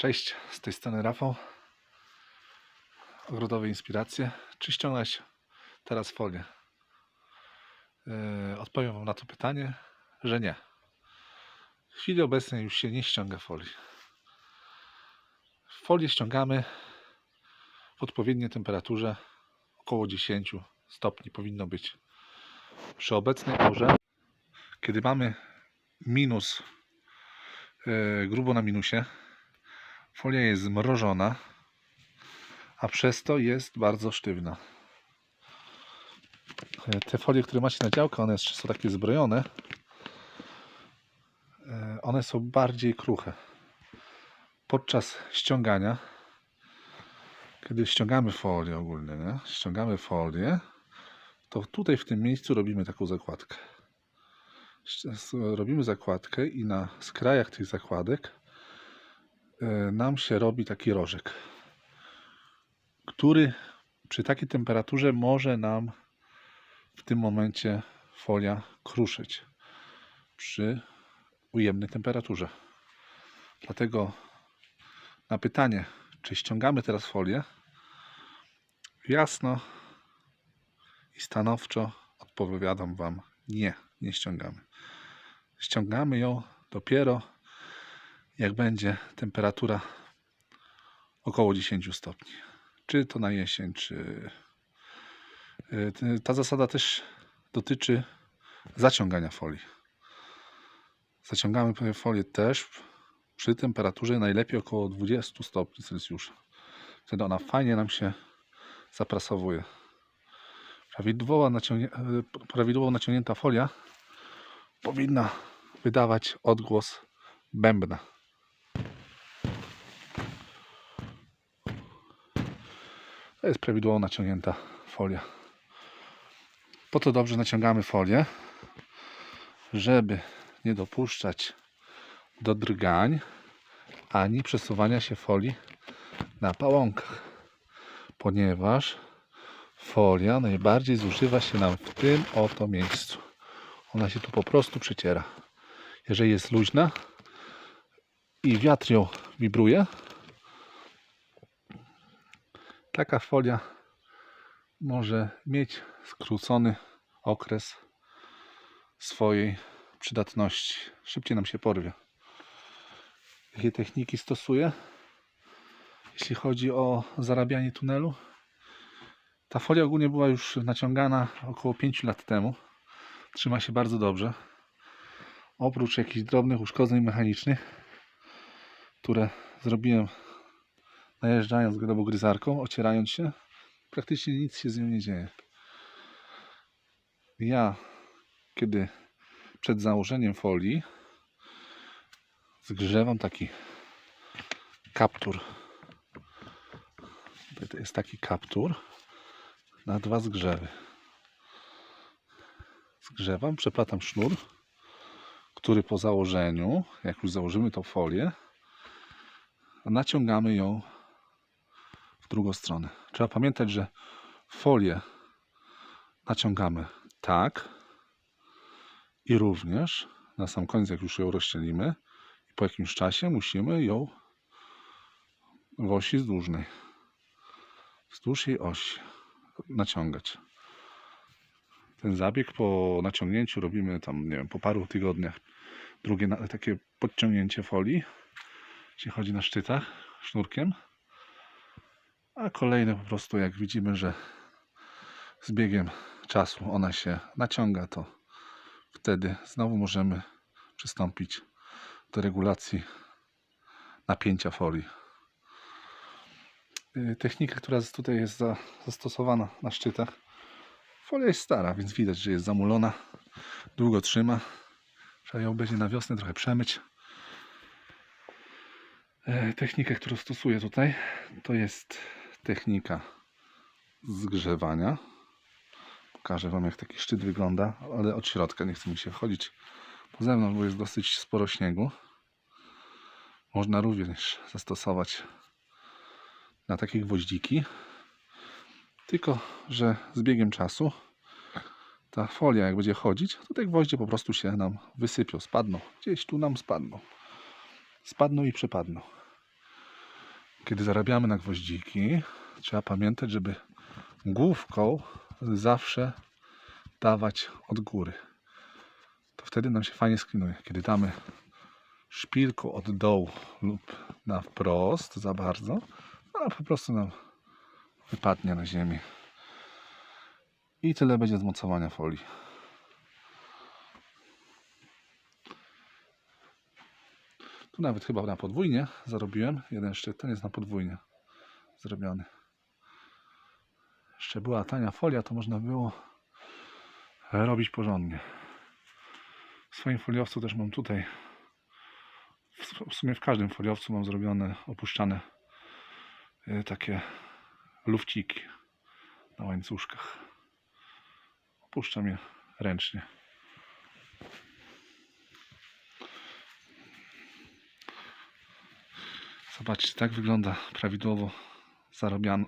Cześć, z tej strony Rafał. Ogrodowe inspiracje. Czy ściągać teraz folię? Yy, odpowiem Wam na to pytanie, że nie. W chwili obecnej już się nie ściąga folii. Folię ściągamy w odpowiedniej temperaturze, około 10 stopni powinno być. Przy obecnej porze, kiedy mamy minus, yy, grubo na minusie, Folia jest zmrożona, a przez to jest bardzo sztywna. E, Te folie, które macie na działkę, one są takie zbrojone. E, One są bardziej kruche. Podczas ściągania, kiedy ściągamy folię ogólnie, nie? ściągamy folię, to tutaj w tym miejscu robimy taką zakładkę. Robimy zakładkę i na skrajach tych zakładek nam się robi taki rożek, który przy takiej temperaturze może nam w tym momencie folia kruszyć przy ujemnej temperaturze. Dlatego na pytanie, czy ściągamy teraz folię, jasno i stanowczo odpowiadam Wam nie, nie ściągamy. Ściągamy ją dopiero jak będzie temperatura około 10 stopni. Czy to na jesień, czy. y, Ta zasada też dotyczy zaciągania folii. Zaciągamy folię też przy temperaturze najlepiej około 20 stopni Celsjusza. Wtedy ona fajnie nam się zaprasowuje. Prawidłowo, prawidłowo naciągnięta folia powinna wydawać odgłos bębna. To jest prawidłowo naciągnięta folia. Po to dobrze naciągamy folię, żeby nie dopuszczać do drgań ani przesuwania się folii na pałąkach, ponieważ folia najbardziej zużywa się nam w tym oto miejscu. Ona się tu po prostu przeciera. Jeżeli jest luźna i wiatr ją wibruje, taka folia może mieć skrócony okres swojej przydatności. Szybciej nam się porwie. Jakie techniki stosuję? Jeśli chodzi o zarabianie tunelu, ta folia ogólnie była już naciągana około 5 lat temu. Trzyma się bardzo dobrze. Oprócz jakichś drobnych uszkodzeń mechanicznych, które zrobiłem najeżdżając globogryzarką, ocierając się, praktycznie nic się z nią nie dzieje. Ja, kiedy przed założeniem folii zgrzewam taki kaptur. To jest taki kaptur na dwa zgrzewy. Zgrzewam, przeplatam sznur, który po założeniu, jak już założymy tą folię, naciągamy ją drugą stronę. Trzeba pamiętać, że folię naciągamy tak i również na sam koniec, jak już ją rozścielimy po jakimś czasie musimy ją w osi wzdłużnej, wzdłuż jej osi naciągać. Ten zabieg po naciągnięciu robimy tam, nie wiem, po paru tygodniach. Drugie takie podciągnięcie folii, jeśli chodzi na szczytach, sznurkiem. A kolejne po prostu, jak widzimy, że z biegiem czasu ona się naciąga, to wtedy znowu możemy przystąpić do regulacji napięcia folii. Yy, Technika, która tutaj jest za, zastosowana na szczytach, folia jest stara, więc widać, że jest zamulona, długo trzyma. Trzeba ją będzie na wiosnę trochę przemyć. E, Technikę, którą stosuję tutaj, to jest technika zgrzewania. Pokażę Wam, jak taki szczyt wygląda, ale od środka nie chce mi się wchodzić po zewnątrz, bo jest dosyć sporo śniegu. Można również zastosować na takie gwoździki. Tylko, że z biegiem czasu ta folia, jak będzie chodzić, to te gwoździe po prostu się nam wysypią, spadną. Gdzieś tu nam spadną. Spadną i przepadną. Kiedy zarabiamy na gwoździki, trzeba pamiętać, żeby główką zawsze dawać od góry. To wtedy nam się fajnie sklinuje. Kiedy damy szpilką od dołu lub na wprost za bardzo, ona po prostu nam wypadnie na ziemię. I tyle będzie zmocowania folii. Tu nawet chyba na podwójnie zarobiłem. Jeden szczyt, ten jest na podwójnie zrobiony. Jeszcze była tania folia, to można było robić porządnie. W swoim foliowcu też mam tutaj. w- sumie w każdym foliowcu mam zrobione, opuszczane y, takie lufciki na łańcuszkach. Opuszczam je ręcznie. Zobaczcie, tak wygląda prawidłowo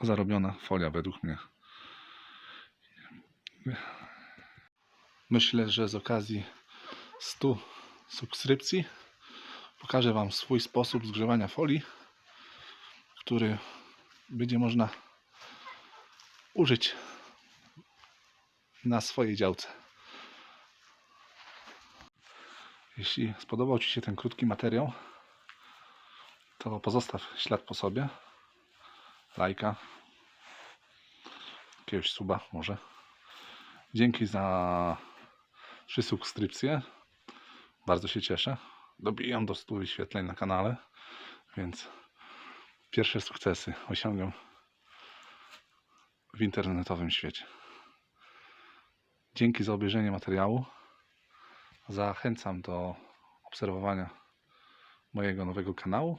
zarobiona folia według mnie. Myślę, że z okazji 100 subskrypcji pokażę Wam swój sposób zgrzewania folii, który będzie można użyć na swojej działce. Jeśli spodobał Ci się ten krótki materiał, to pozostaw ślad po sobie. Lajka. Jakiegoś suba może. Dzięki za trzy subskrypcje. Bardzo się cieszę. Dobijam do 100 wyświetleń na kanale, więc pierwsze sukcesy osiągam w internetowym świecie. Dzięki za obejrzenie materiału. Zachęcam do obserwowania mojego nowego kanału.